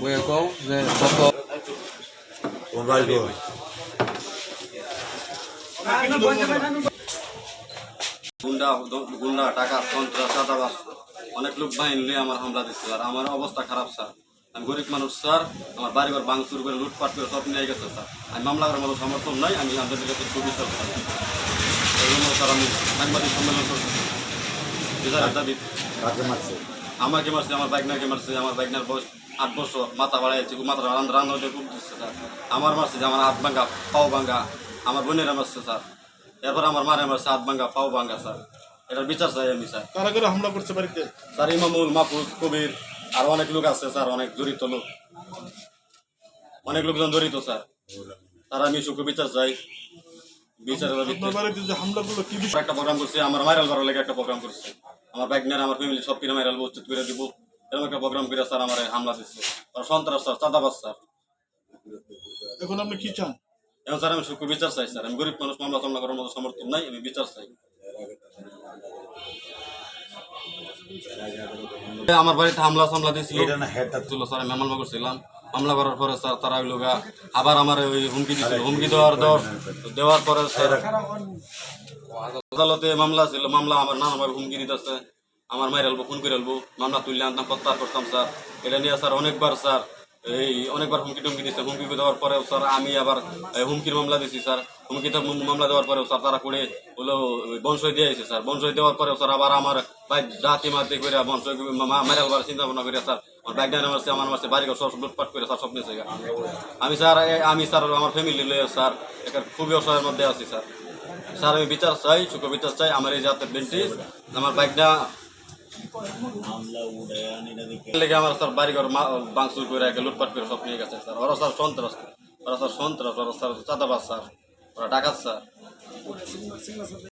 বইয়ে কও যে কত বাড়ি কই? গুন্ডা গুন্ডা টাকা সন্ত্রাস চাঁদাবাস অনেক লোক বাহিনী আমার হামলা দিচ্ছে। আর আমার অবস্থা খারাপ স্যার। আমি গরিব মানুষ স্যার। আমার বাড়িঘর ভাঙচুর করে লুটপাট করে সব নিয়ে গেছে স্যার। আমি মামলা করার মতো সমর্থন নাই। আমি আপনাদের কাছে খুবই স্যার। এই জন্য স্যার আমি সাংবাদিক সম্মেলন করছি। দাবি আমাকে মারছে আমার বাইকনারকে মারছে আমার বাইকনার বয়স আট বছর মাথা বাড়াইছে মাথা রান রান খুব দিচ্ছে স্যার। আমার মারছে যে আমার হাত ভাঙ্গা পাও ভাঙ্গা আমার বোনেরা মারছে স্যার। এরপর আমার মারে মারছে হাত ভাঙ্গা পাও ভাঙ্গা স্যার। এটার বিচার চাই আমি স্যার। কারা কারা হামলা করছে বাড়িতে? স্যার ইমামুল মাহফুজ কবির আর অনেক লোক আছে স্যার অনেক জড়িত লোক। অনেক লোকজন জড়িত স্যার। তার আমি সুখ বিচার চাই। একটা প্রোগ্রাম করছে আমার ভাইরাল করার লেগে একটা প্রোগ্রাম করছে। আমার বাইক নিয়ে আমার ফ্যামিলি সব কিনে ভাইরাল উচিত করে দিব। এরকম একটা প্রোগ্রাম করে স্যার আমার হামলা দিচ্ছে সন্ত্রাস স্যার চাঁদাবাস স্যার। এখন আপনি কি চান? এখন স্যার আমি বিচার চাই স্যার। আমি গরিব মানুষ মামলা টামলা করার মতো সমর্থন নাই আমি বিচার চাই। আমার বাড়িতে হামলা সামলা দিয়েছিল। এটা না হেডটা ছিল স্যার আমি মামলা করছিলাম। মামলা করার পরে স্যার তারা ওই লোকা আবার আমার ওই হুমকি দিছিল। হুমকি দেওয়ার দর দেওয়ার পরে স্যার আদালতে মামলা ছিল। মামলা আমার নানা ভাবে হুমকি দিতেছে। আমার মায়ের আলবো ফোন করে আলবো। মামলা তুললে আনতাম, প্রত্যাহার করতাম, স্যার। এটা নিয়ে স্যার অনেকবার, স্যার, এই অনেকবার হুমকি টুমকি দিচ্ছে হুমকি দেওয়ার পরেও, স্যার, আমি আবার হুমকির মামলা দিছি, স্যার। হুমকিতে মামলা দেওয়ার পরেও, স্যার, তারা করে হলো ওই বনসই দিয়েছে স্যার। বনসই দেওয়ার পরেও, স্যার, আবার আমার ভাই জাতি মাতি করে বনসই মারা আবার চিন্তা ভাবনা করে স্যার, আমার ব্যাগ ডাইনে মারছে আমার মারছে বাড়ি সব লুটপাট করে স্যার, সব নিয়েছে আমি, স্যার আমি, স্যার, আমার ফ্যামিলি লয়ে স্যার এখানে খুবই অসহায়ের মধ্যে আছি, স্যার। স্যার, আমি বিচার চাই, সুখ বিচার চাই, আমার এই জাতের বেন্টিস আমার বাইকটা লেগে আমার স্যার বাড়ি ঘর বাংসুর করে একে লুটপাট করে সব নিয়ে গেছে স্যার। ওরা স্যার সন্ত্রাস ওরা স্যার সন্ত্রাস ওরা স্যার চাঁদাবাজ স্যার। ওরা ডাকাত স্যার।